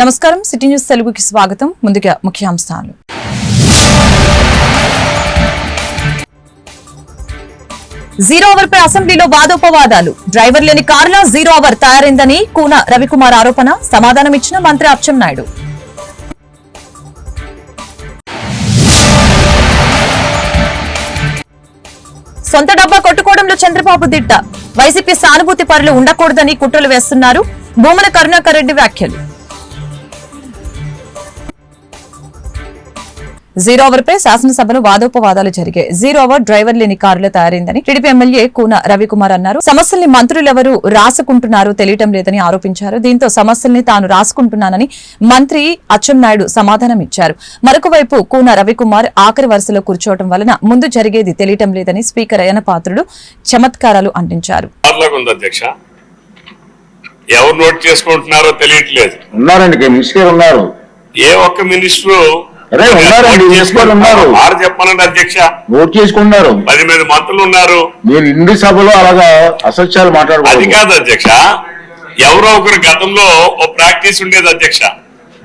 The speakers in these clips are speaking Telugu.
నమస్కారం. సిటీ న్యూస్ తెలుగుకి స్వాగతం. ముందుగా ముఖ్యాంశాలు. జీరో అవర్ పై అసెంబ్లీలో వాదోపవాదాలు. డ్రైవర్ లేని కారులో జీరో అవర్ తయారైందని కూన రవికుమార్ ఆరోపణ. సమాధానం ఇచ్చిన మంత్రి అచ్చెన్నాయుడు సొంత డబ్బా కొట్టుకోవడంలో చంద్రబాబు దిట్ట. వైసీపీ సానుభూతి పరులు ఉండకూడదని కుట్రలు వేస్తున్నారు. భూమన కరుణాకర్ రెడ్డి వ్యాఖ్యలు. జీరో అవర్ పై శాసనసభలో వాదోపవాదాలు జరిగాయి. జీరో అవర్ డ్రైవర్ లేని కారులో తయారైందని టీడీపీ ఎమ్మెల్యే కూన రవికుమార్ అన్నారు. సమస్యల్ని మంత్రులెవరూ రాసుకుంటున్నారో తెలియటం లేదని ఆరోపించారు. దీంతో సమస్యల్ని తాను రాసుకుంటున్నానని మంత్రి అచ్చెన్నాయుడు సమాధానం ఇచ్చారు. మరొక వైపు కూన రవికుమార్ ఆఖరి వరుసలో కూర్చోవడం వలన ముందు జరిగేది తెలియటం లేదని స్పీకర్ అయ్యన పాత్రుడు చమత్కారాలు అందించారు. అలాగా ఉంది అధ్యక్ష. ఎవరు నోట్ చేసుకుంటున్నారో తెలియట్లేదు. ఉన్నారండి మినిస్టర్ ఉన్నారు. ఏ ఒక్క మినిస్టరు అరే, ఉన్నారండి, మినిస్టర్లు ఉన్నారు. వారు చెప్పాలండి అధ్యక్ష. నోట్ చేసుకున్నారు. పది మంది మంత్రులు ఉన్నారు. మీరు ఇండి సభలో అలాగా అసత్యాలు అది మాట్లాడకూడదు కాదు అధ్యక్ష. ఎవరో ఒకరు గతంలో ఓ ప్రాక్టీస్ ఉండేది అధ్యక్ష.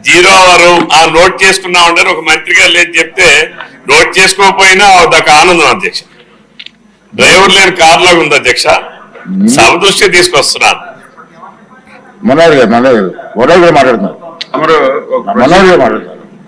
జీరో అవర్ ఆ నోట్ చేసుకున్నా ఉండని ఒక మంత్రి గారు లేదు చెప్తే నోట్ చేసుకోకపోయినా అదొక ఆనందం అధ్యక్ష. డ్రైవర్ లేని కార్ లాగా ఉంది అధ్యక్ష. సభ దృష్టి తీసుకొస్తున్నాను మనోహర్ గారు మనోహర్ గారు వడోద్ గారు మాట్లాడుతున్నారు. ఒక మనోహర్ గారు మాట్లాడుతున్నారు.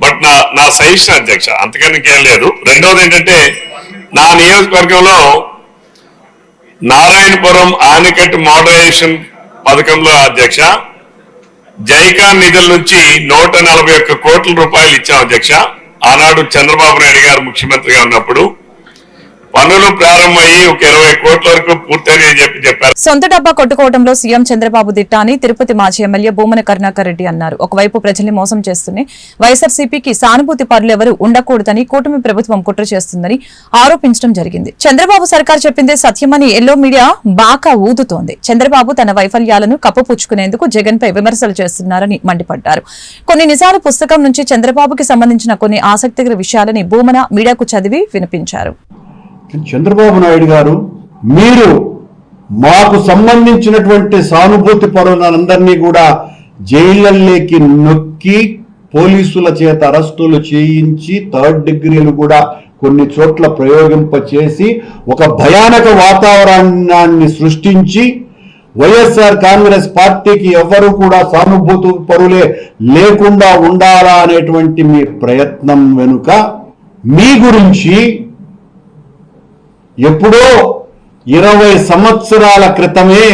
బట్ నా నా సజెషన్ అధ్యక్ష అంతకన్నా ఇంకేం లేదు. రెండవది ఏంటంటే నా నియోజకవర్గంలో నారాయణపురం ఆనకట్టు మోడరేషన్ పథకంలో అధ్యక్ష జైకాన్ నిధుల నుంచి నూట నలభై ఒక్క కోట్ల రూపాయలు ఇచ్చాం అధ్యక్ష. ఆనాడు చంద్రబాబు నాయుడు గారు ముఖ్యమంత్రిగా ఉన్నప్పుడు పనులు ప్రారంభమయ్యి ఒక ఇరవై కోట్ల వరకు పూర్తయినాయి చెప్పి చెప్పారు. సొంత డబ్బా కొట్టుకోవడంలో సీఎం చంద్రబాబు దిట్ట అని తిరుపతి మాజీ ఎమ్మెల్యే భూమన కరుణాకర్ రెడ్డి అన్నారు. ఒకవైపు ప్రజల్ని మోసం చేస్తూనే వైఎస్ఆర్సీపీకి సానుభూతి పరులు ఎవరు ఉండకూడదని కూటమి ప్రభుత్వం కుట్ర చేస్తుందని ఆరోపించడం జరిగింది. చంద్రబాబు సర్కార్ చెప్పిందే సత్యమని ఎల్లో మీడియా బాకా ఊదుతోంది. చంద్రబాబు తన వైఫల్యాలను కప్పుపుచ్చుకునేందుకు జగన్ పై విమర్శలు చేస్తున్నారని మండిపడ్డారు. కొన్ని నిజాలు పుస్తకం నుంచి చంద్రబాబుకి సంబంధించిన కొన్ని ఆసక్తికర విషయాలని భూమన మీడియాకు చదివి వినిపించారు. చంద్రబాబు నాయుడు గారు మీరు మాకు సంబంధించినటువంటి సానుభూతి పరులందరినీ కూడా జైళ్ళల్లోకి నొక్కి పోలీసుల చేత అరెస్టులు చేయించి థర్డ్ డిగ్రీలు కూడా కొన్ని చోట్ల ప్రయోగింపచేసి ఒక భయానక వాతావరణాన్ని సృష్టించి వైఎస్ఆర్ కాంగ్రెస్ పార్టీకి ఎవ్వరూ కూడా సానుభూతి పరులే లేకుండా ఉండాలా అనేటువంటి మీ ప్రయత్నం వెనుక మీ గురించి ఎప్పుడో ఇరవై సంవత్సరాల క్రితమే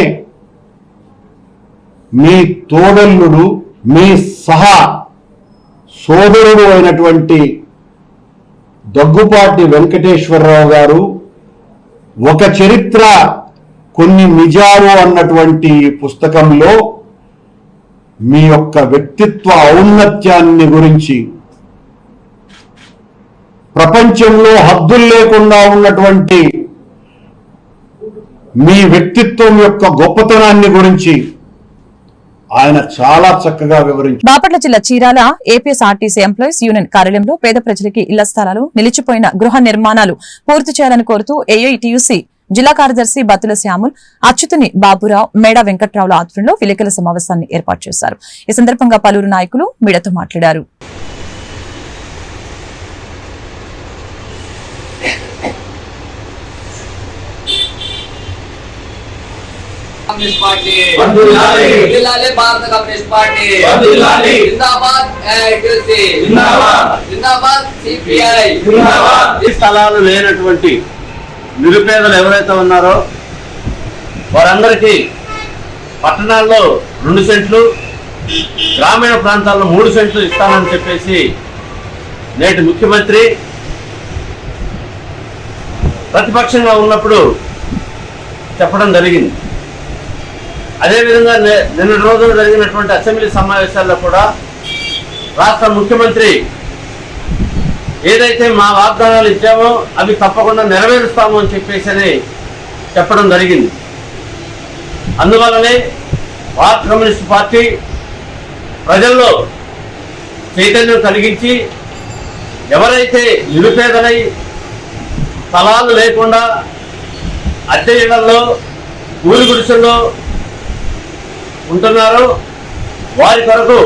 మీ తోడల్లుడు మీ సహా సోదరుడు అయినటువంటి దగ్గుపాటి వెంకటేశ్వరరావు గారు ఒక చరిత్ర కొన్ని నిజాలు అన్నటువంటి పుస్తకంలో మీ యొక్క వ్యక్తిత్వ ఔన్నత్యాన్ని గురించి ప్రపంచంలో హద్దులు లేకుండా ఉన్నటువంటి మీ వ్యక్తిత్వం యొక్క గొప్పతనాన్ని గురించి ఆయన చాలా చక్కగా వివరించారు బాపట్ల జిల్లా చీరాల ఏపీఎస్ఆర్టీసీ ఎంప్లాయీస్ యూనియన్ కార్యాలయంలో పేద ప్రజలకి ఇళ్ళ స్థలాలు నిలిచిపోయిన గృహ నిర్మాణాలు పూర్తి చేయాలని కోరుతూ ఏఐటియుసి జిల్లా కార్యదర్శి బత్తుల శ్యాముల్ అచ్యుతుని బాబురావు మేడ వెంకట్రావుల ఆధ్వర్యంలో విలేకరుల సమావేశాన్ని ఏర్పాటు చేశారు. ఈ సందర్భంగా పలువురు నాయకులు మీడియాతో మాట్లాడారు. Communist party. జిల్లాలే భారత కమ్యూనిస్ట్ పార్టీ. జిందాబాద్. జిందాబాద్. సిపిఐ. ఈ స్థలాలు లేనటువంటి నిరుపేదలు ఎవరైతే ఉన్నారో వారందరికీ పట్టణాల్లో రెండు సెంట్లు గ్రామీణ ప్రాంతాల్లో మూడు సెంట్లు ఇస్తానని చెప్పేసి నేటి ముఖ్యమంత్రి ప్రతిపక్షంగా ఉన్నప్పుడు చెప్పడం జరిగింది. అదేవిధంగా నిన్న రోజున జరిగినటువంటి అసెంబ్లీ సమావేశాల్లో కూడా రాష్ట్ర ముఖ్యమంత్రి ఏదైతే మా వాగ్దానాలు ఇచ్చామో అవి తప్పకుండా నెరవేరుస్తాము అని చెప్పేసి అని చెప్పడం జరిగింది. అందువల్లనే భారత కమ్యూనిస్ట్ పార్టీ ప్రజల్లో చైతన్యం కలిగించి ఎవరైతే నిరుపేదలై స్థలాలు లేకుండా అద్దె ఇళ్ళలో కూలి గుడిసెల్లో ఉంటున్నారో వారి కొరకు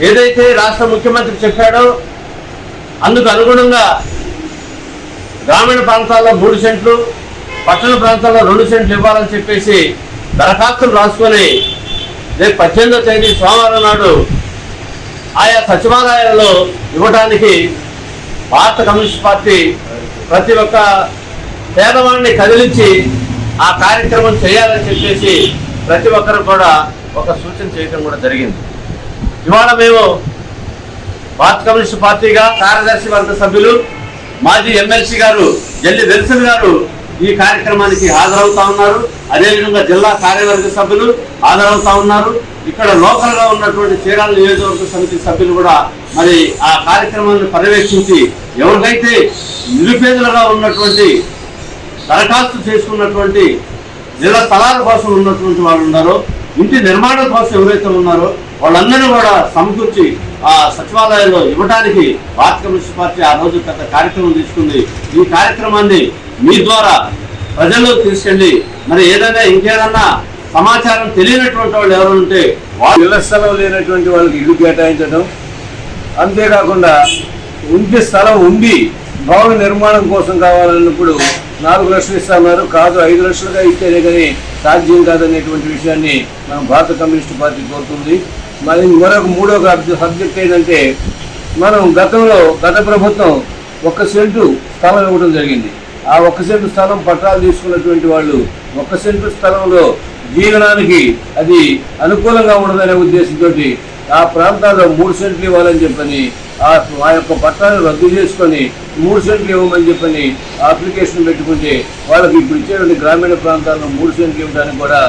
ఏదైతే రాష్ట్ర ముఖ్యమంత్రి చెప్పాడో అందుకు అనుగుణంగా గ్రామీణ ప్రాంతాల్లో మూడు సెంట్లు పట్టణ ప్రాంతాల్లో రెండు సెంట్లు ఇవ్వాలని చెప్పేసి దరఖాస్తులు రాసుకొని రేపు పద్దెనిమిదో తేదీ సోమవారం నాడు ఆయా సచివాలయాలలో ఇవ్వడానికి భారత కమ్యూనిస్ట్ పార్టీ ప్రతి ఒక్క పేదవాడిని కదిలించి ఆ కార్యక్రమం చేయాలని చెప్పేసి ప్రతి ఒక్కరు కూడా ఒక సూచన చేయడం కూడా జరిగింది. ఇవాళ మేము భారత కమ్యూనిస్ట్ పార్టీగా కార్యదర్శి వర్గ సభ్యులు మాజీ ఎమ్మెల్సీ గారు జల్లి వెల్సన్ గారు ఈ కార్యక్రమానికి హాజరవుతా ఉన్నారు. అదేవిధంగా జిల్లా కార్యవర్గ సభ్యులు హాజరవుతా ఉన్నారు. ఇక్కడ లోకల్గా ఉన్నటువంటి చీరాల నియోజకవర్గ సమితి సభ్యులు కూడా మరి ఆ కార్యక్రమాన్ని పర్యవేక్షించి ఎవరికైతే నిరుపేదలుగా ఉన్నటువంటి దరఖాస్తు చేసుకున్నటువంటి లేదా స్థలాల కోసం ఉన్నటువంటి వాళ్ళు ఉన్నారో ఇంటి నిర్మాణం కోసం ఎవరైతే ఉన్నారో వాళ్ళందరినీ కూడా సమకూర్చి ఆ సచివాలయంలో ఇవ్వడానికి భారత కమ్యూనిస్ట్ పార్టీ ఆ రోజు పెద్ద కార్యక్రమం తీసుకుంది. ఈ కార్యక్రమాన్ని మీ ద్వారా ప్రజల్లోకి తీసుకెళ్ళి మరి ఏదైనా ఇంకేదన్నా సమాచారం తెలియనటువంటి వాళ్ళు ఎవరు ఉంటే వాళ్ళు ఇళ్ళ స్థలం లేనటువంటి వాళ్ళకి ఇల్లు కేటాయించడం అంతేకాకుండా ఉంటే స్థలం ఉండి భవన నిర్మాణం కోసం కావాలన్నప్పుడు నాలుగు లక్షలు ఇస్తున్నారు కాదు ఐదు లక్షలుగా ఇస్తేనే కానీ సాధ్యం కాదనేటువంటి విషయాన్ని మనం భారత కమ్యూనిస్ట్ పార్టీ కోరుతుంది. మరి మరొక మూడో సబ్జెక్ట్ ఏంటంటే మనం గతంలో గత ప్రభుత్వం ఒక్క సెంటు స్థలం ఇవ్వడం జరిగింది. ఆ ఒక్క సెంటు స్థలం పట్టాలు తీసుకున్నటువంటి వాళ్ళు ఒక్క సెంటు స్థలంలో జీవనానికి అది అనుకూలంగా ఉండదనే ఉద్దేశంతో ఆ ప్రాంతాల్లో మూడు సెంట్లు ఇవ్వాలని చెప్పని ఆ యొక్క పట్టాన్ని రద్దు చేసుకొని మూడు సెంట్లు ఇవ్వమని చెప్పని అప్లికేషన్ పెట్టుకుంటే వాళ్ళకి ఇప్పుడు ఇచ్చేటువంటి గ్రామీణ ప్రాంతాల్లో మూడు సెంట్లు ఇవ్వడానికి కూడా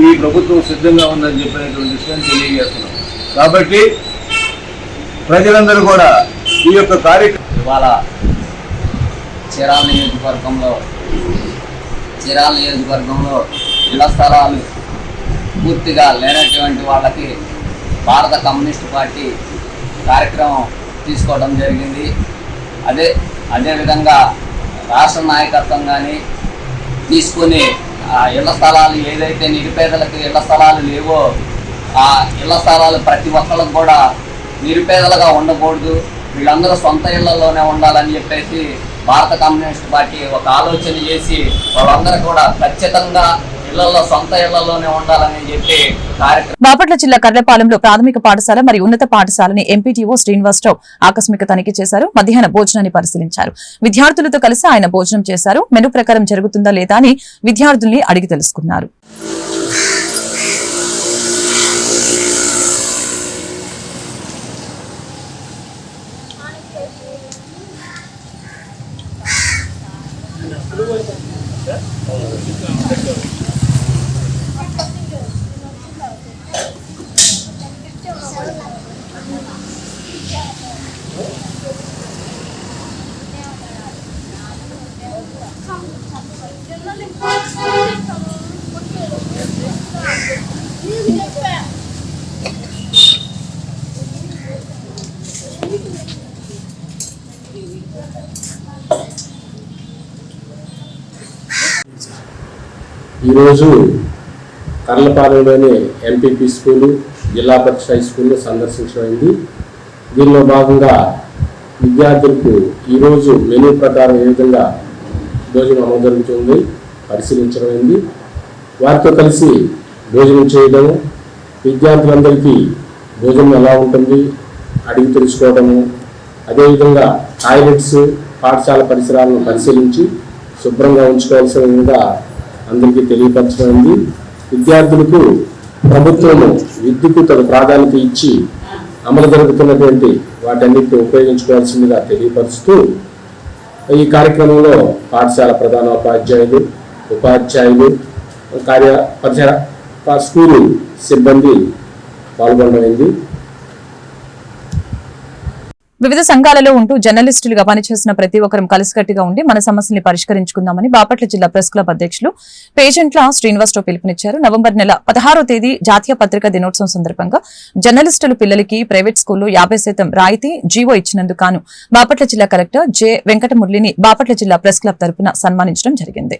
ఈ ప్రభుత్వం సిద్ధంగా ఉందని చెప్పినటువంటి విషయాన్ని తెలియజేస్తున్నాం. కాబట్టి ప్రజలందరూ కూడా ఈ యొక్క కార్యక్రమం ఇవాళ చీరాల నియోజకవర్గంలో చీరాల నియోజకవర్గంలో ఇళ్ళ స్థలాలు పూర్తిగా లేనటువంటి వాళ్ళకి భారత కమ్యూనిస్ట్ పార్టీ కార్యక్రమం తీసుకోవడం జరిగింది. అదే అదేవిధంగా రాష్ట్ర నాయకత్వం కానీ తీసుకుని ఆ ఇళ్ళ స్థలాలు ఏదైతే నిరుపేదలకు ఇళ్ళ స్థలాలు లేవో ఆ ఇళ్ళ స్థలాలు ప్రతి ఒక్కరికి కూడా నిరుపేదలుగా ఉండకూడదు. వీళ్ళందరూ సొంత ఇళ్ళలోనే ఉండాలని చెప్పేసి భారత కమ్యూనిస్ట్ పార్టీ ఒక ఆలోచన చేసి వాళ్ళందరూ కూడా ఖచ్చితంగా ఇళ్ళలో సొంత ఇళ్ళలోనే ఉండాలని చెప్పి బాపట్ల జిల్లా కర్లపాలెంలో ప్రాథమిక పాఠశాల మరియు ఉన్నత పాఠశాలని ఎంపీటీఓ శ్రీనివాసరావు ఆకస్మిక తనిఖీ చేశారు. మధ్యాహ్న భోజనాన్ని పరిశీలించారు. విద్యార్థులతో కలిసి ఆయన భోజనం చేశారు. మెను ప్రకారం జరుగుతుందా లేదా అని విద్యార్థుల్ని అడిగి తెలుసుకున్నారు. ఈరోజు కర్లపాలెంలోని ఎంపీపీ స్కూలు జిల్లా పరిషత్ హై స్కూల్ను సందర్శించమైంది దీనిలో భాగంగా విద్యార్థులకు ఈరోజు మెనూ ప్రకారం ఏ విధంగా భోజనం అమలు జరుగుతుంది పరిశీలించడమైంది వారితో కలిసి భోజనం చేయడం విద్యార్థులందరికీ భోజనం ఎలా ఉంటుంది అడిగి తెలుసుకోవడము అదేవిధంగా టాయిలెట్స్ పాఠశాల పరిసరాలను పరిశీలించి శుభ్రంగా ఉంచుకోవాల్సిన విధంగా అందరికీ తెలియపరచమైంది విద్యార్థులకు ప్రభుత్వము విద్యకు తన ప్రాధాన్యత ఇచ్చి అమలు జరుగుతున్నటువంటి వాటన్నిటిని ఉపయోగించుకోవాల్సిందిగా తెలియపరుస్తూ ఈ కార్యక్రమంలో పాఠశాల ప్రధాన ఉపాధ్యాయులు ఉపాధ్యాయులు కార్య పరిసర స్కూలు సిబ్బంది పాల్గొనమైంది వివిధ సంఘాలలో ఉంటూ జర్నలిస్టులుగా పనిచేసిన ప్రతి ఒక్కరం కలిసికట్టుగా ఉండి మన సమస్యల్ని పరిష్కరించుకుందామని బాపట్ల జిల్లా ప్రెస్ క్లబ్ అధ్యక్షులు పేషెంట్ల శ్రీనివాసరావు పిలుపునిచ్చారు. నవంబర్ నెల పదహారో తేదీ జాతీయ పత్రికా దినోత్సవం సందర్భంగా జర్నలిస్టులు పిల్లలకి ప్రైవేట్ స్కూల్లో యాభై శాతం రాయితీ జీవో ఇచ్చినందుకు గాను బాపట్ల జిల్లా కలెక్టర్ జె వెంకటమురళిని బాపట్ల జిల్లా ప్రెస్ క్లబ్ తరపున సన్మానించడం జరిగింది.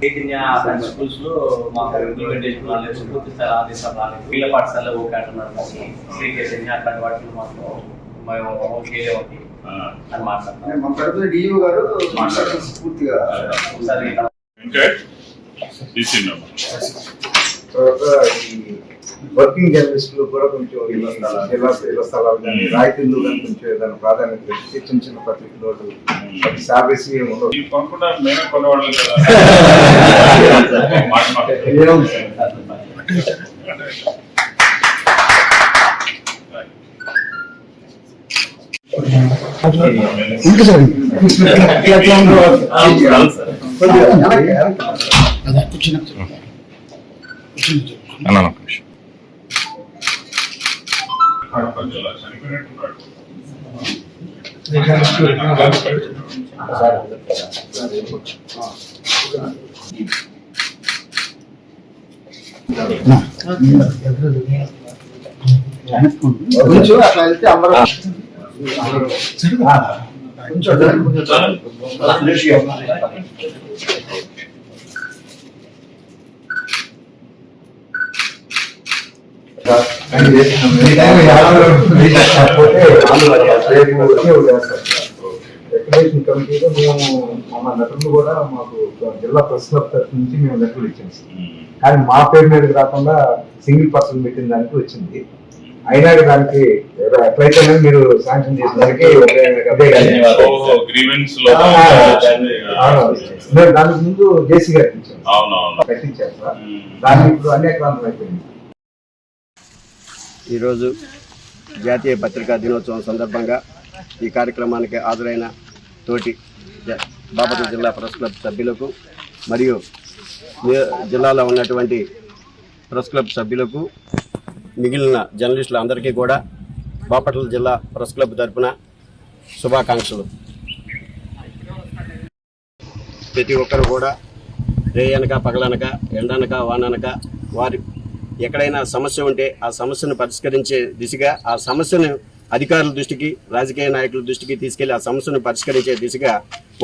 చైతన్య స్కూల్స్లో మాకు ఇంప్లిమెంటేషన్ రాలేదు పూర్తి స్థాయి ఆదేశాలు రాలేదు వీళ్ళ పాఠశాలలో ఓకే అంటున్నారు కానీ శ్రీ చైతన్య అట్లాంటి వాటిలో మేము ఓకే ఉంది అని మాట్లాడుతున్నాం మా తరపున గారు ఇన్స్ట్రక్షన్స్ పూర్తిగా ఒకసారి తర్వాత ఈ వర్కింగ్ జర్నలిస్టులు కూడా కొంచెం ఇళ్ళ స్థలాలు స్థలాలు కానీ రాయితీలు కానీ కొంచెం ఏదైనా ప్రాధాన్యత ఇస్తే చిన్న చిన్న పత్రికలు ఏమి ఉండవు ఏముంది సార్? వెనక్కి, వెనక్కి. కొంచెం అట్లా వెళ్తే అందరూ కొంచెం వెనక్కి, కొంచెం రెగ్యులేషన్ కమిటీలో మేము మా నటులు కూడా మాకు జిల్లా ప్రెస్ క్లబ్ తరఫు నుంచి మేము లెక్కలు ఇచ్చాం. కానీ మా పేరు మీద కాకుండా సింగిల్ పర్సన్ పెట్టిన దానికి వచ్చింది అయినా దానికి ఎట్లయితే మీరు శాంక్షన్ చేసిన దానికి ముందు జేసీ అవునవును. కట్టించారు సార్. దానికి ఇప్పుడు అనేక్రాంతం అయిపోయింది ఈరోజు జాతీయ పత్రికా దినోత్సవం సందర్భంగా ఈ కార్యక్రమానికి హాజరైన తోటి జ- బాపట్ల జిల్లా ప్రెస్ క్లబ్ సభ్యులకు మరియు జిల్లాలో ఉన్నటువంటి ప్రెస్ క్లబ్ సభ్యులకు మిగిలిన జర్నలిస్టులు అందరికీ కూడా బాపట్ల జిల్లా ప్రెస్ క్లబ్ తరఫున శుభాకాంక్షలు. ప్రతి ఒక్కరు కూడా రేయనక పగలనక ఎండనక వాననక వారి ఎక్కడైనా సమస్య ఉంటే ఆ సమస్యను పరిష్కరించే దిశగా ఆ సమస్యను అధికారుల దృష్టికి రాజకీయ నాయకుల దృష్టికి తీసుకెళ్ళి ఆ సమస్యను పరిష్కరించే దిశగా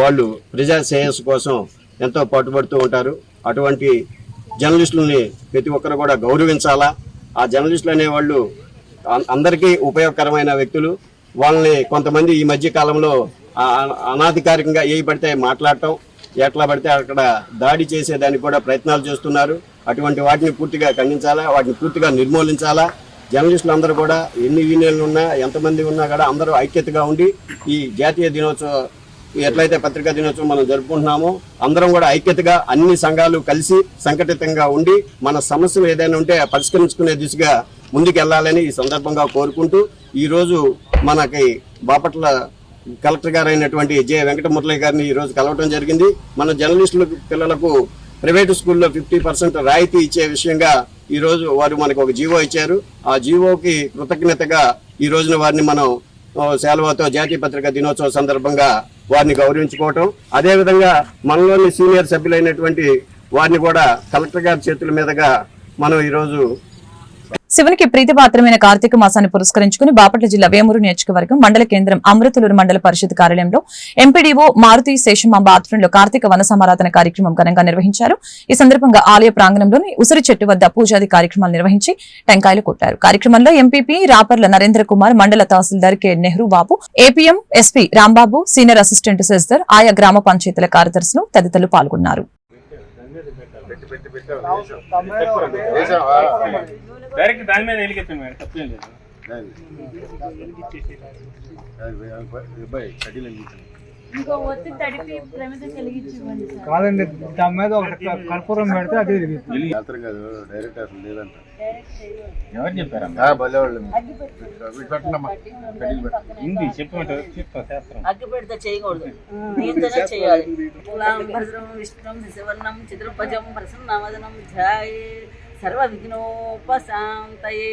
వాళ్ళు ప్రజా శ్రేయస్సు కోసం ఎంతో పాటుపడుతూ ఉంటారు. అటువంటి జర్నలిస్టులని ప్రతి ఒక్కరు కూడా గౌరవించాలా? ఆ జర్నలిస్టులు అనేవాళ్ళు అందరికీ ఉపయోగకరమైన వ్యక్తులు. వాళ్ళని కొంతమంది ఈ మధ్య కాలంలో అనాధికారికంగా ఏ పడితే మాట్లాడటం ఎట్లా పడితే అక్కడ దాడి చేసేదానికి కూడా ప్రయత్నాలు చేస్తున్నారు. అటువంటి వాటిని పూర్తిగా ఖండించాలా? వాటిని పూర్తిగా నిర్మూలించాలా? జర్నలిస్టులు అందరూ కూడా ఎన్ని యూనియన్లు ఉన్నా ఎంతమంది ఉన్నా కూడా అందరూ ఐక్యతగా ఉండి ఈ జాతీయ దినోత్సవం ఎట్లయితే పత్రికా దినోత్సవం మనం జరుపుకుంటున్నామో అందరం కూడా ఐక్యతగా అన్ని సంఘాలు కలిసి సంఘటితంగా ఉండి మన సమస్యలు ఏదైనా ఉంటే పరిష్కరించుకునే దిశగా ముందుకెళ్ళాలని ఈ సందర్భంగా కోరుకుంటూ ఈరోజు మనకి బాపట్ల కలెక్టర్ గారు అయినటువంటి జె వెంకటమురళి గారిని ఈ రోజు కలవటం జరిగింది. మన జర్నలిస్టుల పిల్లలకు ప్రైవేటు స్కూల్లో ఫిఫ్టీ పర్సెంట్ రాయితీ ఇచ్చే విషయంగా ఈ రోజు వారు మనకు ఒక జీవో ఇచ్చారు. ఆ జీవోకి కృతజ్ఞతగా ఈ రోజున వారిని మనం సెలవుతో జాతీయ పత్రిక దినోత్సవం సందర్భంగా వారిని గౌరవించుకోవటం. అదేవిధంగా మనలోని సీనియర్ సభ్యులైనటువంటి వారిని కూడా కలెక్టర్ గారి చేతుల మీదుగా మనం ఈరోజు శివునికి ప్రీతిపాత్రమైన కార్తీక మాసాన్ని పురస్కరించుకుని బాపట్ల జిల్లా వేమూరు నియోజకవర్గం మండల కేంద్రం అమృతలూరు మండల పరిషత్ కార్యాలయంలో ఎంపీడీఓ మారుతి శేషమాంబ ఆధ్వర్యంలో కార్తీక వన సమారాధన కార్యక్రమం ఘనంగా నిర్వహించారు. ఈ సందర్భంగా ఆలయ ప్రాంగణంలోని ఉసిరి చెట్టు వద్ద పూజాది కార్యక్రమాలు నిర్వహించి టెంకాయలు కొట్టారు. కార్యక్రమంలో ఎంపీపీ రాపర్ల నరేంద్ర కుమార్ మండల tahsildar K Nehru Babu APM SP Rambabu senior assistant సెస్దర్ ఆయా గ్రామ పంచాయతీల కార్యదర్శులు తదితరులు పాల్గొన్నారు. డైరెక్ట్ దాని మీద ఎలిగెత్తాను మేడం తప్పేం లేదు ఇంకో ఒత్తి తడిపి ప్రమిద కలిగించివ్వండి సార్. కాదండి దాని మీద ఒక కర్పూరం పెడితే అది డైరెక్ట్ అసలు లేదంట. ఎవరు చెప్పారమ్మా హిందీ చెప్పమంటారు చెప్తా శాస్త్రం. అగ్గి పెడితే చేయకూడదు దీంతోనే చేయాలి. కులాం భద్రం విష్ణుం శివర్ణం చతుర్భజం ప్రసన్నవదనం ధ్యాయే సర్వ విఘ్నోపశాంతయే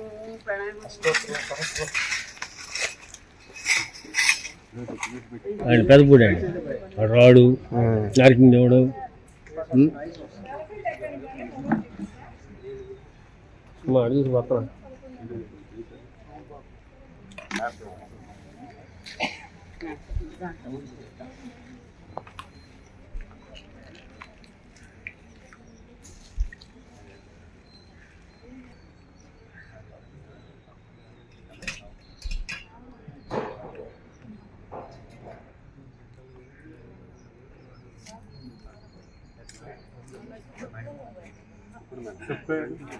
ఆయన పెద్దపూడి అండి రాడు నరసింహ దేవుడు. మా అడిగి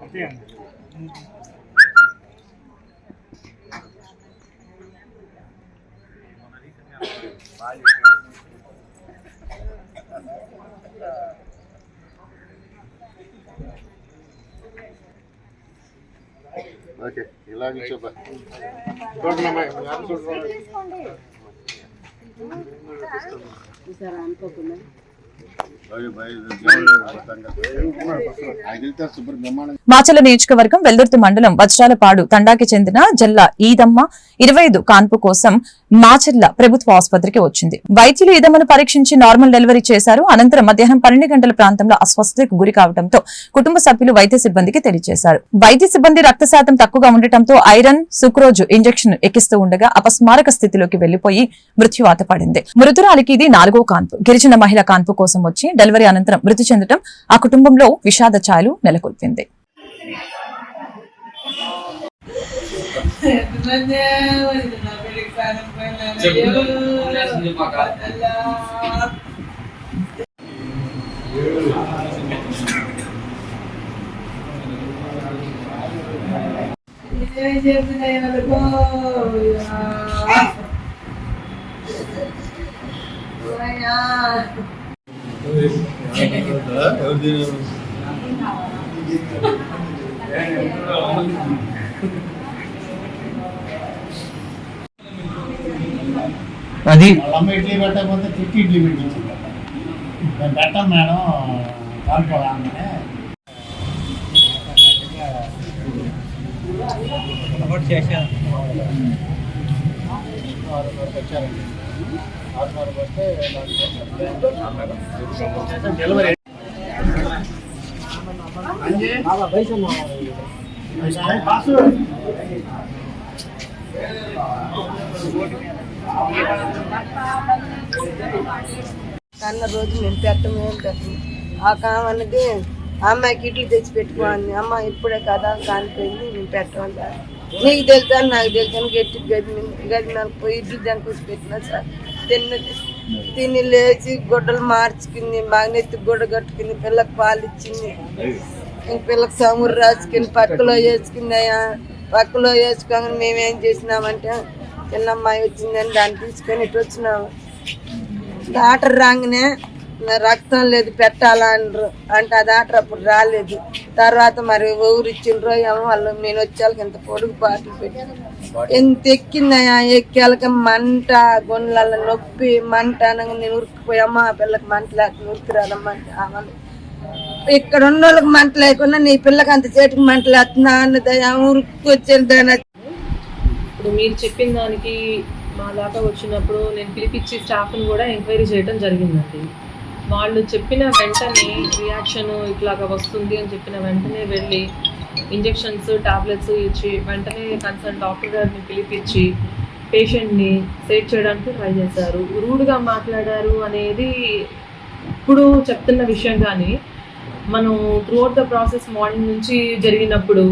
మొత్తం ఓకే ఇలాగే చూపా సుబ్రహ్మణ్యం మాచల నియోజకవర్గం వెల్దుర్తి మండలం వజ్రాలపాడు తండాకి చెందిన జల్లా ఈదమ్మ ఇరవై ఐదు కాన్పు కోసం మాచర్ల ప్రభుత్వ ఆసుపత్రికి వచ్చింది. వైద్యులు ఈదమ్మను పరీక్షించి నార్మల్ డెలివరీ చేశారు. అనంతరం మధ్యాహ్నం పన్నెండు గంటల ప్రాంతంలో అస్వస్థతకు గురి కావడంతో కుటుంబ సభ్యులు వైద్య సిబ్బందికి తెలియజేశారు. వైద్య సిబ్బంది రక్త శాతం తక్కువగా ఉండటంతో ఐరన్ సుక్రోజు ఇంజెక్షన్ ఎక్కిస్తూ ఉండగా అపస్మారక స్థితిలోకి వెళ్ళిపోయి మృత్యువాత పడింది. మృతురాలికి ఇది నాలుగో కాన్పు. గిరిజన మహిళ కాన్పు కోసం వచ్చి డెలివరీ అనంతరం మృతి చెందడం ఆ కుటుంబంలో విషాద ఛాయలు నెలకొల్పింది. అది? అమ్మ ఇడ్లీ పెట్టకపోతే తిట్టి ఇడ్లీ పెట్టించింది నేను పెట్టాం మేడం వచ్చారండి. ఆరున్నరకు వస్తే బాసు కన్న రోజు మేము పెట్టము ఏం పెట్టము ఆ కామన్నది అమ్మాయికి ఇడ్లు తెచ్చి పెట్టుకోండి అమ్మ ఇప్పుడే కదా కానిపోయింది మేము పెట్టమంటా నీకు తెలుసా నాకు తెలుసా అని గట్టి గది మీద- గది మీద పోయి ఇడ్లు దానికి పెట్టినా సార్ తిన్న తిని లేచి గుడ్డలు మార్చుకుంది మాగ్నెత్తి గుడ్డ కట్టుకుంది పిల్లకు పాలు ఇచ్చింది. ఇంక పిల్లకి సమురు రాసుకుని పక్కలో వేసుకుంది అయ్యా పక్కలో వేసుకోగానే మేమేం చేసినామంటే చిన్న అమ్మాయి వచ్చిందని దాన్ని తీసుకొని ఇటు వచ్చినాము. డాక్టర్ రాగానే నా రక్తం లేదు పెట్టాలా అనరు అంటే ఆ డాక్టర్ అప్పుడు రాలేదు. తర్వాత మరి ఊరు ఇచ్చిండ్రో ఏమో వాళ్ళు నేను వచ్చేళ్ళకి ఇంత పొడుగు పాటలు పెట్టి ఎంత ఎక్కిందయ్యా ఎక్కేళ్ళకి మంట గొండ్ల నొప్పి మంట అనగా నేను ఉరికిపోయామ్మా ఆ పిల్లకి మంట లేక ఉరికి రాదమ్మంటే ఆమె ఇక్కడ ఉన్న వాళ్ళకి మంట లేకుండా నీ పిల్లకి అంత చేతికి మంట లేస్తున్నా అన్నదయ్యా ఉరికి వచ్చేది దాని ఇప్పుడు మీరు చెప్పిన దానికి మా దాకా వచ్చినప్పుడు నేను పిలిపించి స్టాఫ్ని కూడా ఎంక్వైరీ చేయడం జరిగిందండి. వాళ్ళు చెప్పిన వెంటనే రియాక్షన్ ఇట్లాగా వస్తుంది అని చెప్పిన వెంటనే వెళ్ళి ఇంజెక్షన్స్ టాబ్లెట్స్ ఇచ్చి వెంటనే కన్సర్న్ డాక్టర్ గారిని పిలిపించి పేషెంట్ని సేవ్ చేయడానికి ట్రై చేశారు. రూడ్గా మాట్లాడారు అనేది ఇప్పుడు చెప్తున్న విషయం కానీ మనం త్రూఅవుట్ ద ప్రాసెస్ మార్నింగ్ నుంచి జరిగినప్పుడు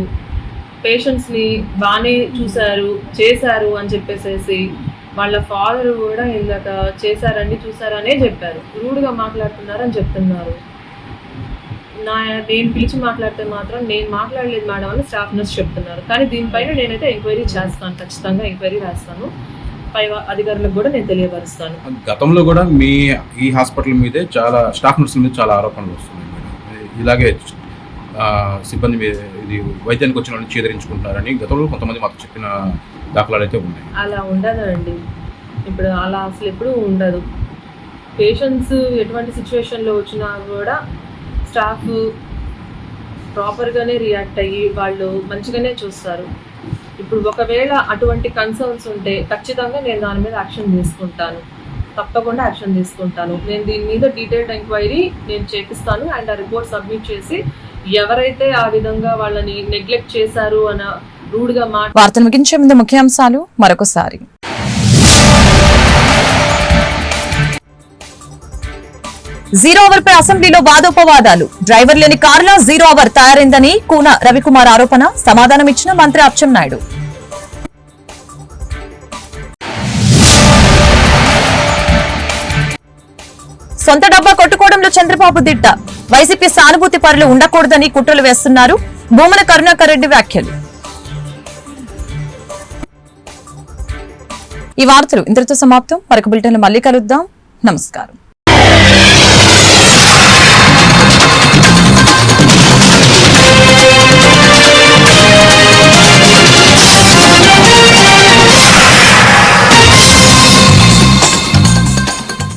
పేషెంట్స్ని బాగానే చూశారు చేశారు అని చెప్పేసేసి వాళ్ళ ఫాదర్ కూడా ఇందాక చేశారండి చూసారనే చెప్పారు. రూడ్గా మాట్లాడుతున్నారని చెప్తున్నారు. నా నేను పిలిచి మాట్లాడితే మాత్రం నేను మాట్లాడలేదు మేడం అని స్టాఫ్ నర్స్ చెప్తున్నారు. కానీ దీనిపైన నేనైతే ఎంక్వైరీ చేస్తాను ఖచ్చితంగా ఎంక్వైరీ రాస్తాను. పై అధికారులకు కూడా నేను తెలియపరుస్తాను. గతంలో కూడా మీ ఈ హాస్పిటల్ మీదే చాలా స్టాఫ్ నర్సుల మీద చాలా ఆరోపణలు వస్తున్నాయి ఇలాగే సిబ్బంది ఇది వైద్యానికి వచ్చిన వాళ్ళని చేదరించుకుంటున్నారని గతంలో కొంతమంది మాకు చెప్పిన దాఖలాలు అయితే ఉన్నాయి. అలా ఉండదండి ఇప్పుడు అలా అసలు ఎప్పుడూ ఉండదు. పేషెంట్స్ ఎటువంటి సిచ్యువేషన్లో వచ్చినా కూడా స్టాఫ్ ప్రాపర్గానే రియాక్ట్ అయ్యి వాళ్ళు మంచిగానే చూస్తారు. ఇప్పుడు ఒకవేళ అటువంటి కన్సర్న్స్ ఉంటే ఖచ్చితంగా నేను దాని మీద యాక్షన్ తీసుకుంటాను. తప్పకుండా యాక్షన్ తీసుకుంటాను. నేను దీని మీద డీటెయిల్డ్ ఎంక్వైరీ నేను చేపిస్తాను అండ్ ఆ రిపోర్ట్ సబ్మిట్ చేసి ఎవరైతే ఆ విధంగా వాళ్ళని నెగ్లెక్ట్ చేశారు అన్న రూడ్గా మాట వార్తలు ముగించే ముందు ముఖ్యాంశాలు మరొకసారి. జీరో అవర్ పై అసెంబ్లీలో వాదోపవాదాలు. డ్రైవర్ లేని కారులో జీరో అవర్ తయారైందని కూన రవికుమార్ ఆరోపణ. సమాధానం ఇచ్చిన మంత్రి అచ్చెన్నాయుడు. సొంత డబ్బా కొట్టుకోవడంలో చంద్రబాబు దిట్ట. వైసీపీ సానుభూతి పరులు ఉండకూడదని కుట్రలు వేస్తున్నారు. భూమన కరుణాకర్ రెడ్డి వ్యాఖ్యలు. ఈ వార్తలు ఇంతటితో సమాప్తం. మరొక బులెటిన్ మళ్ళీ కలుద్దాం. నమస్కారం.